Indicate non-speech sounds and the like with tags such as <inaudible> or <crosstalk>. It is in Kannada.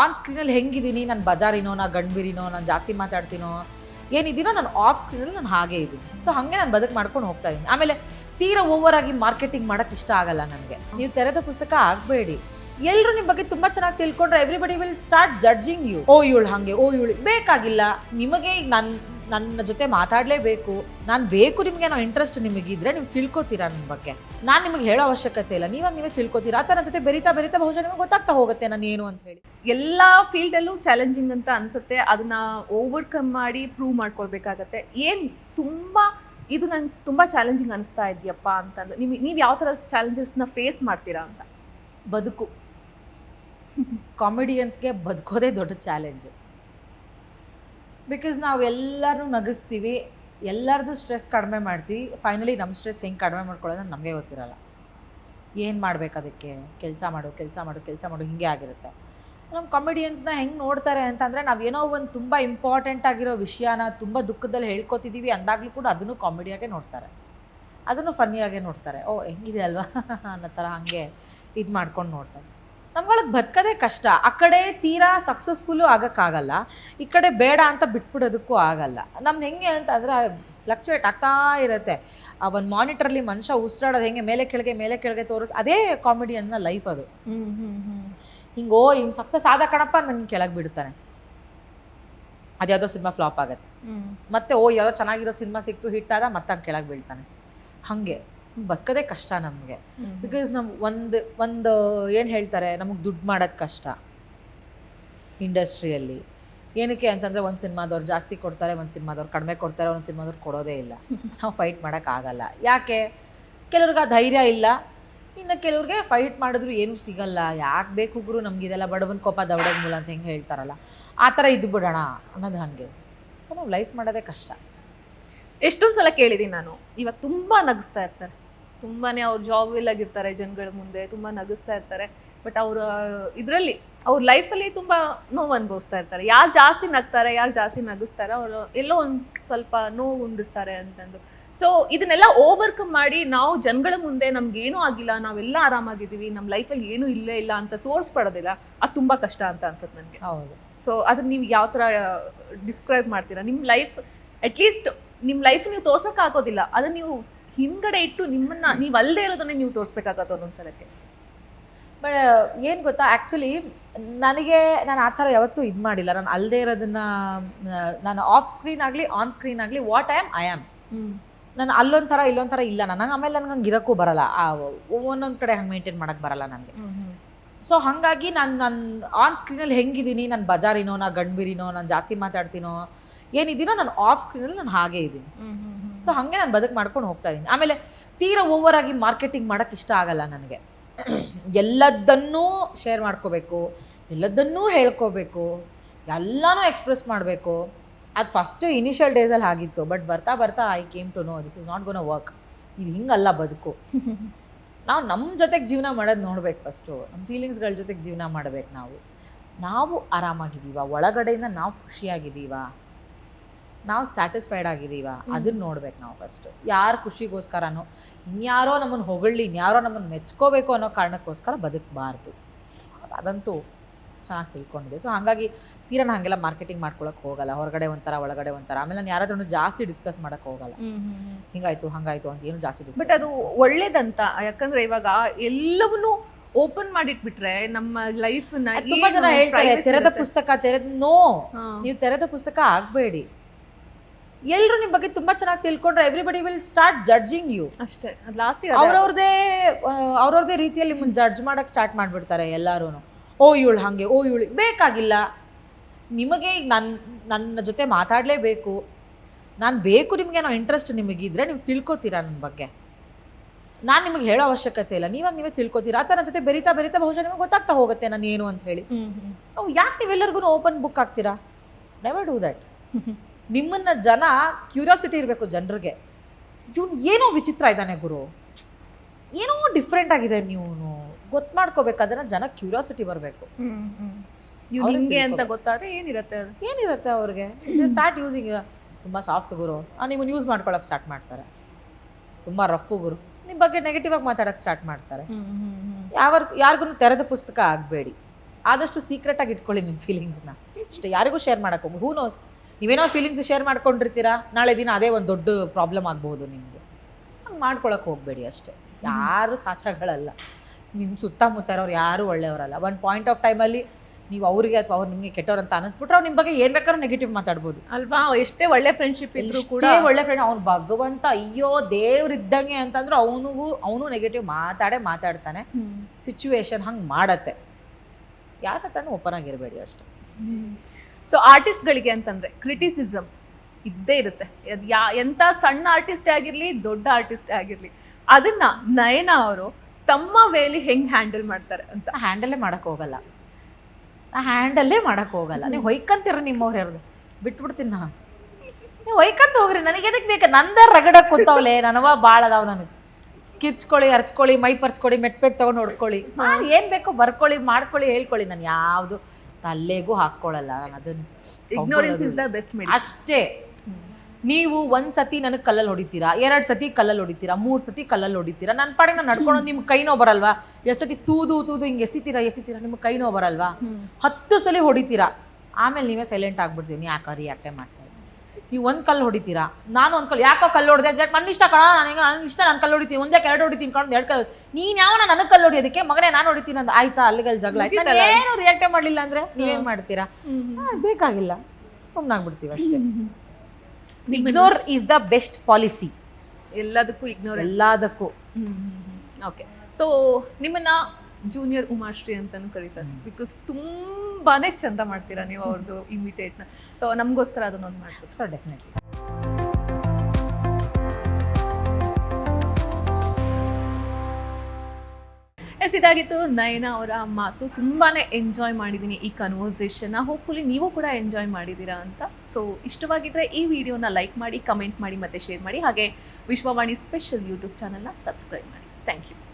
ಆನ್ ಸ್ಕ್ರೀನಲ್ಲಿ ಹೆಂಗಿದ್ದೀನಿ, ನಾನು ಬಜಾರಿನೋ ನಾನು ಗಂಡ್ಬಿರಿನೋ ನಾನು ಜಾಸ್ತಿ ಮಾತಾಡ್ತೀನೋ ಏನಿದ್ದೀನೋ ನಾನು ಆಫ್ ಸ್ಕ್ರೀನಲ್ಲಿ ನಾನು ಹಾಗೆ ಇದ್ದೀನಿ. ಸೊ ಹಾಗೆ ನಾನು ಬದುಕು ಮಾಡ್ಕೊಂಡು ಹೋಗ್ತಾ ಇದ್ದೀನಿ. ಆಮೇಲೆ ತೀರಾ ಓವರ್ ಆಗಿ ಮಾರ್ಕೆಟಿಂಗ್ ಮಾಡೋಕ್ಕೆ ಇಷ್ಟ ಆಗಲ್ಲ ನನಗೆ. ನೀವು ತೆರೆದ ಪುಸ್ತಕ ಆಗಬೇಡಿ. ಎಲ್ಲರೂ ನಿಮ್ಮ ಬಗ್ಗೆ ತುಂಬ ಚೆನ್ನಾಗಿ ತಿಳ್ಕೊಂಡ್ರೆ everybody will start judging you oh, ಇವಳು ಹಾಗೆ, ಓ, ಇವಳು ಬೇಕಾಗಿಲ್ಲ. ನಿಮಗೆ ನನ್ನ ನನ್ನ ಜೊತೆ ಮಾತಾಡಲೇಬೇಕು. ನಾನು ಬೇಕು ನಿಮಗೆ ನಾವು ಇಂಟ್ರೆಸ್ಟ್ ನಿಮಗಿದ್ರೆ ನೀವು ತಿಳ್ಕೊತೀರಾ ನನ್ನ ಬಗ್ಗೆ. ನಾನು ನಿಮಗೆ ಹೇಳೋ ಅವಶ್ಯಕತೆ ಇಲ್ಲ. ನೀವಾಗ ನೀವೇ ತಿಳ್ಕೊತೀರಾ? ಅಥವಾ ನನ್ನ ಜೊತೆ ಬೆರಿತಾ ಬೆರಿತಾ ಬಹುಶಃ ನಿಮಗೆ ಗೊತ್ತಾಗ್ತಾ ಹೋಗುತ್ತೆ ನಾನು ಏನು ಅಂತ ಹೇಳಿ. ಎಲ್ಲ ಫೀಲ್ಡಲ್ಲೂ ಚಾಲೆಂಜಿಂಗ್ ಅಂತ ಅನಿಸುತ್ತೆ. ಅದನ್ನ ಓವರ್ಕಮ್ ಮಾಡಿ ಪ್ರೂವ್ ಮಾಡ್ಕೊಳ್ಬೇಕಾಗತ್ತೆ. ಏನು ತುಂಬ, ಇದು ನಂಗೆ ತುಂಬ ಚಾಲೆಂಜಿಂಗ್ ಅನಿಸ್ತಾ ಇದೆಯಪ್ಪ ಅಂತಂದು. ನಿಮಗೆ ನೀವು ಯಾವ ಥರ ಚಾಲೆಂಜಸ್ನ ಫೇಸ್ ಮಾಡ್ತೀರಾ ಅಂತ? ಬದುಕು. ಕಾಮಿಡಿಯನ್ಸ್ಗೆ ಬದುಕೋದೇ ದೊಡ್ಡ ಚಾಲೆಂಜು ಬಿಕಾಸ್ ನಾವು ಎಲ್ಲರೂ ನಗಿಸ್ತೀವಿ, ಎಲ್ಲರದು ಸ್ಟ್ರೆಸ್ ಕಡಿಮೆ ಮಾಡ್ತೀವಿ. ಫೈನಲಿ ನಮ್ಮ ಸ್ಟ್ರೆಸ್ ಹೆಂಗೆ ಕಡಿಮೆ ಮಾಡ್ಕೊಳ್ಳೋದು ನಮಗೆ ಗೊತ್ತಿರಲ್ಲ. ಏನು ಮಾಡಬೇಕು ಅದಕ್ಕೆ? ಕೆಲಸ ಮಾಡು ಕೆಲಸ ಮಾಡು ಕೆಲಸ ಮಾಡು, ಹಿಂಗೆ ಆಗಿರುತ್ತೆ. ನಮ್ಮ ಕಾಮಿಡಿಯನ್ಸ್ನ ಹೆಂಗೆ ನೋಡ್ತಾರೆ ಅಂತಂದರೆ ನಾವೇನೋ ಒಂದು ತುಂಬ ಇಂಪಾರ್ಟೆಂಟ್ ಆಗಿರೋ ವಿಷಯನ ತುಂಬ ದುಃಖದಲ್ಲಿ ಹೇಳ್ಕೊತಿದ್ದೀವಿ ಅಂದಾಗಲೂ ಕೂಡ ಅದನ್ನು ಕಾಮಿಡಿಯಾಗೆ ನೋಡ್ತಾರೆ. ಅದನ್ನು ಫನ್ನಿಯಾಗೆ ನೋಡ್ತಾರೆ. ಓ, ಹೆಂಗಿದೆ ಅಲ್ವಾ? <laughs> ಅನ್ನೋ ಥರ ಹಾಗೆ ಇದು ಮಾಡ್ಕೊಂಡು ನೋಡ್ತಾರೆ. ನಮ್ಗಳಿಗೆ ಬದುಕೋದೇ ಕಷ್ಟ. ಆ ಕಡೆ ತೀರಾ ಸಕ್ಸಸ್ಫುಲ್ಲು ಆಗೋಕ್ಕಾಗಲ್ಲ. ಈ ಕಡೆ ಬೇಡ ಅಂತ ಬಿಟ್ಬಿಡೋದಕ್ಕೂ ಆಗಲ್ಲ. ನಮ್ದು ಹೆಂಗೆ ಅಂತಂದರೆ ಫ್ಲಕ್ಚುಯೇಟ್ ಆಗ್ತಾ ಇರುತ್ತೆ. ಆ ಒಂದು ಮಾನಿಟ್ರಲ್ಲಿ ಮನುಷ್ಯ ಉಸಿರಾಡೋದು ಹೆಂಗೆ? ಮೇಲೆ ಕೆಳಗೆ ಮೇಲೆ ಕೆಳಗೆ ತೋರಿಸ್, ಅದೇ ಕಾಮಿಡಿಯನ್ನ ಲೈಫ್ ಅದು. ಹಿಂಗೆ ಓ ಇವ್ನು ಸಕ್ಸಸ್ ಆದ ಕಣಪ್ಪ ನನಗೆ ಕೆಳಗೆ ಬಿಡ್ತಾನೆ ಅದ್ಯಾವುದೋ ಸಿನಿಮಾ ಫ್ಲಾಪ್ ಆಗುತ್ತೆ. ಮತ್ತೆ ಓ ಯಾವುದೋ ಚೆನ್ನಾಗಿರೋ ಸಿನಿಮಾ ಸಿಕ್ತು ಹಿಟ್ ಆದ ಮತ್ತೆ ಕೆಳಗೆ ಬೀಳ್ತಾನೆ. ಹಾಗೆ. ಬದುಕೋದೇ ಕಷ್ಟ ನಮಗೆ. ಬಿಕಾಸ್ ನಮ್ಮ ಒಂದು ಒಂದು ಏನು ಹೇಳ್ತಾರೆ ನಮಗೆ ದುಡ್ಡು ಮಾಡೋದು ಕಷ್ಟ. ಇಂಡಸ್ಟ್ರಿಯಲ್ಲಿ. ಏನಕ್ಕೆ ಅಂತಂದರೆ ಒಂದು ಸಿನಿಮಾದವ್ರು ಜಾಸ್ತಿ ಕೊಡ್ತಾರೆ ಒಂದು ಸಿನಿಮಾದವ್ರು ಕಡಿಮೆ ಕೊಡ್ತಾರೆ ಒಂದು ಸಿನಿಮಾದವ್ರು ಕೊಡೋದೇ ಇಲ್ಲ. ನಾವು ಫೈಟ್ ಮಾಡೋಕ್ಕಾಗಲ್ಲ ಯಾಕೆ? ಕೆಲವ್ರಿಗೆ ಆ ಧೈರ್ಯ ಇಲ್ಲ. ಇನ್ನು ಕೆಲವ್ರಿಗೆ ಫೈಟ್ ಮಾಡಿದ್ರು ಏನೂ ಸಿಗಲ್ಲ. ಯಾಕೆ ಬೇಕು ಗುರು? ನಮ್ಗೆ ಇದೆಲ್ಲ ಬಡವನ ಕೋಪ ದವಡದ ಮೂಲ ಅಂತ ಹೆಂಗೆ ಹೇಳ್ತಾರಲ್ಲ? ಆ ಥರ ಇದ್ದು ಬಿಡೋಣ ಅನ್ನೋದು ಹಾಗೆ. ಸೊ ನಾವು ಲೈಫ್ ಮಾಡೋದೇ ಕಷ್ಟ. ಎಷ್ಟೊಂದು ಸಲ ಕೇಳಿದ್ದೀನಿ ನಾನು. ಇವಾಗ ತುಂಬ ನಗಿಸ್ತಾ ಇರ್ತಾರೆ. ತುಂಬಾ ಅವ್ರು ಜಾಬ್ ಇಲ್ಲಾಗಿರ್ತಾರೆ ಜನಗಳ ಮುಂದೆ, ತುಂಬ ನಗಿಸ್ತಾ ಇರ್ತಾರೆ. ಬಟ್ ಅವರ ಇದರಲ್ಲಿ ಅವ್ರ ಲೈಫಲ್ಲಿ ತುಂಬ ನೋವು ಅನುಭವಿಸ್ತಾ ಇರ್ತಾರೆ. ಯಾರು ಜಾಸ್ತಿ ನಗ್ತಾರೆ, ಯಾರು ಜಾಸ್ತಿ ನಗಿಸ್ತಾರೆ, ಅವರು ಎಲ್ಲೋ ಒಂದು ಸ್ವಲ್ಪ ನೋವು ಉಂಡಿರ್ತಾರೆ ಅಂತಂದು. ಸೊ ಇದನ್ನೆಲ್ಲ ಓವರ್ಕಮ್ ಮಾಡಿ ನಾವು ಜನಗಳ ಮುಂದೆ ನಮ್ಗೇನೂ ಆಗಿಲ್ಲ ನಾವೆಲ್ಲ ಆರಾಮಾಗಿದ್ದೀವಿ ನಮ್ಮ ಲೈಫಲ್ಲಿ ಏನೂ ಇಲ್ಲೇ ಇಲ್ಲ ಅಂತ ತೋರಿಸ್ಪಡೋದಿಲ್ಲ ಅದು ತುಂಬ ಕಷ್ಟ ಅಂತ ಅನ್ಸುತ್ತೆ ನನಗೆ. ಹೌದು. ಸೊ ಅದನ್ನ ನೀವು ಯಾವ ಥರ ಡಿಸ್ಕ್ರೈಬ್ ಮಾಡ್ತೀರಾ? ನಿಮ್ಮ ಲೈಫ್ ಅಟ್ಲೀಸ್ಟ್ ನಿಮ್ಮ ಲೈಫ್ ನೀವು ತೋರ್ಸೋಕ್ಕಾಗೋದಿಲ್ಲ ಅದನ್ನ ನೀವು ಹಿಂದ್ಗಡೆ ಇಟ್ಟು ನಿಮ್ಮನ್ನ ನೀವು ಅಲ್ಲದೆ ಇರೋದನ್ನೇ ನೀವು ತೋರಿಸ್ಬೇಕಾಗತ್ತೆ ಒಂದೊಂದು ಸಲಕ್ಕೆ. ಬಟ್ ಏನು ಗೊತ್ತಾ ಆ್ಯಕ್ಚುಲಿ ನನಗೆ ನಾನು ಆ ಥರ ಯಾವತ್ತೂ ಇದು ಮಾಡಿಲ್ಲ. ನಾನು ಅಲ್ಲದೆ ಇರೋದನ್ನ ನಾನು ಆಫ್ ಸ್ಕ್ರೀನ್ ಆಗಲಿ ಆನ್ ಸ್ಕ್ರೀನ್ ಆಗಲಿ what I am I am ನಾನು ಅಲ್ಲೊಂದು ಇಲ್ಲೊಂಥರ ಇಲ್ಲ ನನಗೆ ಆಮೇಲೆ ನನಗೆ ಹಂಗೆ ಇರೋಕ್ಕೂ ಬರಲ್ಲ. ಆ ಒಂದೊಂದು ಕಡೆ ಹಂಗೆ ಮೇಂಟೈನ್ ಮಾಡೋಕ್ಕೆ ಬರಲ್ಲ ನನಗೆ. ಸೊ ಹಾಗಾಗಿ ನಾನು ನನ್ನ ಆನ್ ಸ್ಕ್ರೀನಲ್ಲಿ ಹೆಂಗಿದ್ದೀನಿ ನಾನು ಬಜಾರಿನೋ ನಾ ಗಂಡ್ಬಿರಿನೋ ನಾನು ಜಾಸ್ತಿ ಮಾತಾಡ್ತೀನೋ ಏನಿದ್ದೀನೋ ನಾನು ಆಫ್ ಸ್ಕ್ರೀನಲ್ಲಿ ನಾನು ಹಾಗೆ ಇದ್ದೀನಿ ಸೊ ಹಾಗೆ ನಾನು ಬದುಕು ಮಾಡ್ಕೊಂಡು ಹೋಗ್ತಾ ಇದ್ದೀನಿ ಆಮೇಲೆ ತೀರಾ ಓವರ್ ಆಗಿ ಮಾರ್ಕೆಟಿಂಗ್ ಮಾಡೋಕ್ಕೆ ಇಷ್ಟ ಆಗಲ್ಲ ನನಗೆ. ಎಲ್ಲದನ್ನೂ ಶೇರ್ ಮಾಡ್ಕೋಬೇಕು ಎಲ್ಲದನ್ನೂ ಹೇಳ್ಕೋಬೇಕು ಎಲ್ಲನೂ ಎಕ್ಸ್ಪ್ರೆಸ್ ಮಾಡಬೇಕು. ಅದು ಫಸ್ಟು ಇನಿಷಿಯಲ್ ಡೇಸಲ್ಲಿ ಆಗಿತ್ತು ಬಟ್ ಬರ್ತಾ ಬರ್ತಾ I came to know this is not gonna work ಇದು ಹಿಂಗಲ್ಲ ಬದುಕು. <laughs> ನಾವು ನಮ್ಮ ಜೊತೆಗೆ ಜೀವನ ಮಾಡೋದು ನೋಡ್ಬೇಕು ಫಸ್ಟು ನಮ್ಮ ಫೀಲಿಂಗ್ಸ್ಗಳ ಜೊತೆಗೆ ಜೀವನ ಮಾಡ್ಬೇಕು ನಾವು. ನಾವು ಆರಾಮಾಗಿದ್ದೀವ ಒಳಗಡೆಯಿಂದ ನಾವು ಖುಷಿಯಾಗಿದ್ದೀವ ನಾವು ಸ್ಯಾಟಿಸ್ಫೈಡ್ ಆಗಿದ್ದೀವ ಅದನ್ನ ನೋಡ್ಬೇಕು ನಾವು ಫಸ್ಟು ಯಾರು ಖುಷಿಗೋಸ್ಕರನೋ ಇನ್ಯಾರೋ ನಮ್ಮನ್ನು ಹೊಗಳಿ ಇನ್ಯಾರೋ ನಮ್ಮನ್ನು ಮೆಚ್ಕೋಬೇಕು ಅನ್ನೋ ಕಾರಣಕ್ಕೋಸ್ಕರ ಬದುಕಬಾರ್ದು. ಅದಂತೂ ಚೆನ್ನಾಗಿ ತಿಳ್ಕೊಂಡಿದೆ ಸೊ ಹಾಗಾಗಿ ತೀರಾ ನಾನು ಹಾಗೆಲ್ಲ ಮಾರ್ಕೆಟಿಂಗ್ ಮಾಡ್ಕೊಳಕ್ಕೆ ಹೋಗಲ್ಲ. ಹೊರಗಡೆ ಒಂಥರ ಒಳಗಡೆ ಒಂಥರ. ಆಮೇಲೆ ನಾನು ಯಾರಾದ್ರೂ ಜಾಸ್ತಿ ಡಿಸ್ಕಸ್ ಮಾಡೋಕ್ಕೆ ಹೋಗಲ್ಲ. ಹಿಂಗಾಯ್ತು ಹಂಗಾಯ್ತು ಅಂತ ಏನು ಜಾಸ್ತಿ ಡಿಸ್ಕಸ್ ಬಟ್ ಅದು ಒಳ್ಳೇದಂತ ಯಾಕಂದ್ರೆ ಇವಾಗ ಎಲ್ಲವನ್ನೂ ಓಪನ್ ಮಾಡಿಟ್ಬಿಟ್ರೆ ನಮ್ಮ ಲೈಫ್ ತುಂಬಾ ಜನ ಹೇಳ್ತಾರೆ ತೆರೆದ ಪುಸ್ತಕ ತೆರೆದ ನೋ ನೀವು ತೆರೆದ ಪುಸ್ತಕ ಆಗಬೇಡಿ. ಎಲ್ಲರೂ ನಿಮ್ಮ ಬಗ್ಗೆ ತುಂಬಾ ಚೆನ್ನಾಗಿ ತಿಳ್ಕೊಂಡ್ರೆ everybody will start judging you ಅಷ್ಟೇ. ಲಾಸ್ಟ್ ಅವ್ರವ್ರದೇ ಅವ್ರವ್ರದೇ ರೀತಿಯಲ್ಲಿ ನಿಮ್ಮನ್ನು ಜಡ್ಜ್ ಮಾಡಕ್ ಸ್ಟಾರ್ಟ್ ಮಾಡ್ಬಿಡ್ತಾರೆ ಎಲ್ಲರೂ ಓ ಇವಳು ಹಾಗೆ ಓ ಇವಳು ಬೇಕಾಗಿಲ್ಲ. ನಿಮಗೆ ನನ್ನ ನನ್ನ ಜೊತೆ ಮಾತಾಡಲೇಬೇಕು. ನಾನು ಬೇಕು ನಿಮಗೆ ನಾವು ಇಂಟ್ರೆಸ್ಟ್ ನಿಮಗಿದ್ರೆ ನೀವು ತಿಳ್ಕೊತೀರಾ ನನ್ನ ಬಗ್ಗೆ? ನಾನು ನಿಮಗೆ ಹೇಳೋ ಅವಶ್ಯಕತೆ ಇಲ್ಲ. ನೀವಾಗ ನೀವೇ ತಿಳ್ಕೊತೀರಾ? ಅಥವಾ ನನ್ನ ಜೊತೆ ಬೆರಿತಾ ಬೆರಿತಾ ಬಹುಶಃ ನಿಮಗೆ ಗೊತ್ತಾಗ್ತಾ ಹೋಗುತ್ತೆ ನಾನು ಏನು ಅಂತ ಹೇಳಿ. ನಾವು ಯಾಕೆ ನೀವೆಲ್ಲರಿಗೂ ಓಪನ್ ಬುಕ್ ಆಗ್ತೀರಾ ನೆವರ್ ಡೂ ದ್ಯಾಟ್ ನಿಮ್ಮನ್ನ ಜನ ಕ್ಯೂರಿಯಾಸಿಟಿ ಇರಬೇಕು ಜನರಿಗೆ. ಇವನು ಏನೋ ವಿಚಿತ್ರ ಇದ್ದಾನೆ ಗುರು. ಏನೋ ಡಿಫ್ರೆಂಟ್ ಆಗಿದೆ ನೀವು ಗೊತ್ತು ಮಾಡ್ಕೋಬೇಕು ಅದನ್ನ ಜನ ಕ್ಯೂರಿಯಾಸಿಟಿ ಬರಬೇಕು. ಹಿಂಗೆ ಅಂತ. ಗೊತ್ತಾದ್ರೆ ಏನಿರುತ್ತೆ ಏನಿರುತ್ತೆ ಅವ್ರಿಗೆ? ಸ್ಟಾರ್ಟ್ ಯೂಸಿಂಗ್ ತುಂಬ ಸಾಫ್ಟ್ ಗುರು. ನಿಮ್ಮನ್ನು ಯೂಸ್ ಮಾಡ್ಕೊಳಕ್ಕೆ ಸ್ಟಾರ್ಟ್ ಮಾಡ್ತಾರೆ. ತುಂಬ ರಫ್ ಗುರು. ನಿಮ್ಮ ಬಗ್ಗೆ ನೆಗೆಟಿವ್ ಆಗಿ ಮಾತಾಡೋಕ್ಕೆ ಸ್ಟಾರ್ಟ್ ಮಾಡ್ತಾರೆ. ಯಾವ ಯಾರಿಗೂ ತೆರೆದ ಪುಸ್ತಕ ಆಗಬೇಡಿ. ಆದಷ್ಟು ಸೀಕ್ರೆಟಾಗಿ ಇಟ್ಕೊಳ್ಳಿ ನಿಮ್ಮ ಫೀಲಿಂಗ್ಸ್ನ ಇಷ್ಟ ಯಾರಿಗೂ ಶೇರ್ ಮಾಡೋಕೆ ಹೋಗಿ ಹೂ ನೋಸ್ ನೀವೇನೋ ಫೀಲಿಂಗ್ಸ್ ಶೇರ್ ಮಾಡ್ಕೊಂಡಿರ್ತೀರಾ? ನಾಳೆ ದಿನ ಅದೇ ಒಂದು ದೊಡ್ಡ ಪ್ರಾಬ್ಲಮ್ ಆಗ್ಬೋದು ನಿಮಗೆ. ಹಂಗೆ ಮಾಡ್ಕೊಳಕ್ಕೆ ಹೋಗಬೇಡಿ ಅಷ್ಟೇ. ಯಾರು ಸಾಚಗಳಲ್ಲ ನಿಮ್ಮ ಸುತ್ತಮುತ್ತ ಇರೋರು ಯಾರು ಒಳ್ಳೆಯವರಲ್ಲ. ಒಂದು ಪಾಯಿಂಟ್ ಆಫ್ ಟೈಮಲ್ಲಿ ನೀವು ಅವರಿಗೆ ಅಥವಾ ಅವ್ರು ನಿಮಗೆ ಕೆಟ್ಟವ್ರು ಅಂತ ಅನಿಸ್ಬಿಟ್ರೆ ಅವ್ರು ನಿಮ್ಮ ಬಗ್ಗೆ ಏನು ಬೇಕಾದ್ರೂ ನೆಗೆಟಿವ್ ಮಾತಾಡ್ಬೋದು. ಅಲ್ವಾ? ಎಷ್ಟೇ ಒಳ್ಳೆ ಫ್ರೆಂಡ್ಶಿಪ್ ಇದ್ರು ಕೂಡ ಒಳ್ಳೆ ಫ್ರೆಂಡ್ ಅವ್ನು ಭಗವಂತ ಅಯ್ಯೋ ದೇವ್ರಿದ್ದಂಗೆ ಅಂತಂದ್ರೆ ಅವನಿಗೂ ಅವನು ನೆಗೆಟಿವ್ ಮಾತಾಡೇ ಮಾತಾಡ್ತಾನೆ. ಸಿಚುವೇಶನ್ ಹಂಗೆ ಮಾಡತ್ತೆ. ಯಾರ ಹತ್ರನೂ ಓಪನ್ ಆಗಿರಬೇಡಿ ಅಷ್ಟೆ. ಸೊ ಆರ್ಟಿಸ್ಟ್ಗಳಿಗೆ ಅಂತಂದ್ರೆ ಕ್ರಿಟಿಸಿಸಮ್ ಇದ್ದೇ ಇರುತ್ತೆ. ಅದ್ ಯಾ ಎಂಥ ಸಣ್ಣ ಆರ್ಟಿಸ್ಟೇ ಆಗಿರಲಿ ದೊಡ್ಡ ಆರ್ಟಿಸ್ಟೇ ಆಗಿರಲಿ. ಅದನ್ನ ನಯನ ಅವರು ತಮ್ಮ ವೇಲಿ ಹೆಂಗ್ ಹ್ಯಾಂಡಲ್ ಮಾಡ್ತಾರೆ ಅಂತ. ಹ್ಯಾಂಡಲ್ಲೇ ಮಾಡಕ್ಕೆ ಹೋಗಲ್ಲ. ನಾ ಹ್ಯಾಂಡಲ್ಲೇ ಮಾಡಕ್ಕೆ ಹೋಗಲ್ಲ. ನೀವು ಹೊಯ್ಕಂತೀರ ನಿಮ್ಮವ್ರು ಯಾರು ಬಿಟ್ಬಿಡ್ತೀನಿ ನಾನು ನೀವು ಹೊಯ್ಕಂತ ಹೋಗ್ರಿ. ನನಗೆ ಎದಕ್ಕೆ ಬೇಕು? ನಂದ ರಗಡ ಕೂತಾವಲೆ. ನನವ ಭಾಳ ಅದಾವ ನನಗೆ. ಕಿಚ್ಕೊಳ್ಳಿ ಹರ್ಚ್ಕೊಳ್ಳಿ ಮೈ ಪರ್ಚ್ಕೊಳ್ಳಿ ಮೆಟ್ಪೆಟ್ ತೊಗೊಂಡು ಹೊಡ್ಕೊಳ್ಳಿ. ಏನ್ ಏನು ಬೇಕೋ ಬರ್ಕೊಳ್ಳಿ ಮಾಡ್ಕೊಳ್ಳಿ ಹೇಳ್ಕೊಳ್ಳಿ. ನಾನು ಯಾವುದು ತಲೆಗೂ ಹಾಕ್ಕೊಳ್ಳಲ್ಲ ನಾನು ಅದನ್ನು ಇಗ್ನೋರೆನ್ಸ್ ಇಸ್ ದ ಬೆಸ್ಟ್ ಅಷ್ಟೇ. ನೀವು ಒಂದ್ ಸತಿ ನನಗೆ ಕಲ್ಲಲ್ಲಿ ಹೊಡಿತೀರಾ? ಎರಡು ಸತಿ ಕಲ್ಲಲ್ಲಿ ಹೊಡಿತೀರಾ? ಮೂರು ಸತಿ ಕಲ್ಲಲ್ಲಿ ಹೊಡಿತೀರಾ? ನನ್ನ ಪಾಡಿಗೆ ನಾನು ನಡ್ಕೊಂಡು ನಿಮ್ಗೆ ಕೈನೋ ಬರಲ್ವಾ? ಎಷ್ಟು ಸತಿ ತೂದು ತೂದು ಹಿಂಗೆ ಎಸಿತೀರಾ ಎಸಿತೀರಾ ನಿಮ್ಗೆ ಕೈನೋ ಬರಲ್ವಾ? ಹತ್ತು ಸಲ ಹೊಡಿತೀರಾ? ಆಮೇಲೆ ನೀವೇ ಸೈಲೆಂಟ್ ಆಗ್ಬಿಡ್ತೀವಿ. ನೀವು ಯಾಕೆ ರಿಯಾಕ್ಟೇ ಮಾಡ್ತಾರೆ ನೀವು ಒಂದು ಕಲ್ಲು ಹೊಡಿತೀರಾ? ನಾನು ಒಂದು ಕಲ್ಲು ಯಾಕೋ ಕಲ್ಲು ಹೊಡೆದೆ? ಯಾಕೆ ನನ್ನ ಇಷ್ಟ ಕಣ ನಾನು ಹೆಂಗೆ ನನ್ನ ಇಷ್ಟ ನಾನು ಕಲ್ಲು ಹೊಡಿತೀನಿ. ಒಂದೇ ಎರಡು ಹೊಡಿತೀನಿ ಕಣ ಎರಡು ಕಲ್ಲು ನೀನು ಯಾವ ನನಗೆ ಕಲ್ಲು ಹೊಡಿಯೋದಕ್ಕೆ? ಮಗನೇ ನಾನು ಹೊಡಿತೀನಿ ಅಂತ ಆಯ್ತಾ? ಅಲ್ಲಿಗಲ್ಲಿ ಜಗಳ ಆಯ್ತು? ನಾನು ಏನು ರಿಯಾಕ್ಟೇ ಮಾಡಲಿಲ್ಲ ಅಂದರೆ ನೀವೇನು ಮಾಡ್ತೀರಾ? ಬೇಕಾಗಿಲ್ಲ. ಸುಮ್ಮನಾಗ್ಬಿಡ್ತೀವಿ ಅಷ್ಟೇ. Ignore is the best policy ಎಲ್ಲದಕ್ಕೂ ಇಗ್ನೋರ್ ಎಲ್ಲದಕ್ಕೂ. ಓಕೆ ಸೊ ನಿಮ್ಮನ್ನ ಜೂನಿಯರ್ ಉಮಾಶ್ರೀ ಅಂತಾನು ಕರೀತಾರೆ. ಬಿಕಾಸ್ ತುಂಬಾನೇ ಚಂದ ಮಾಡ್ತೀರಾ ನೀವು ಅವ್ರದ್ದು ಇಮಿಟೇಟ್ನ <laughs> ಸೊ ನಮಗೋಸ್ಕರ ಅದನ್ನೊಂದು ಮಾಡ್ತೀವಿ. ಸೊ ಡೆಫಿನೆಟ್ಲಿ ಎಸ್ ಇದಾಗಿತ್ತು. ನಯನ ಅವರ ಮಾತು ತುಂಬಾ ಎಂಜಾಯ್ ಮಾಡಿದ್ದೀನಿ ಈ ಕನ್ವರ್ಸೇಷನ್ನ ಹೋಪ್ಫುಲಿ ನೀವು ಕೂಡ ಎಂಜಾಯ್ ಮಾಡಿದ್ದೀರಾ ಅಂತ. ಸೊ ಇಷ್ಟವಾಗಿದ್ದರೆ ಈ ವಿಡಿಯೋನ ಲೈಕ್ ಮಾಡಿ ಕಮೆಂಟ್ ಮಾಡಿ ಮತ್ತೆ ಶೇರ್ ಮಾಡಿ. ಹಾಗೆ ವಿಶ್ವವಾಣಿ ಸ್ಪೆಷಲ್ ಯೂಟ್ಯೂಬ್ ಚಾನಲ್ನ ಸಬ್ಸ್ಕ್ರೈಬ್ ಮಾಡಿ. Thank you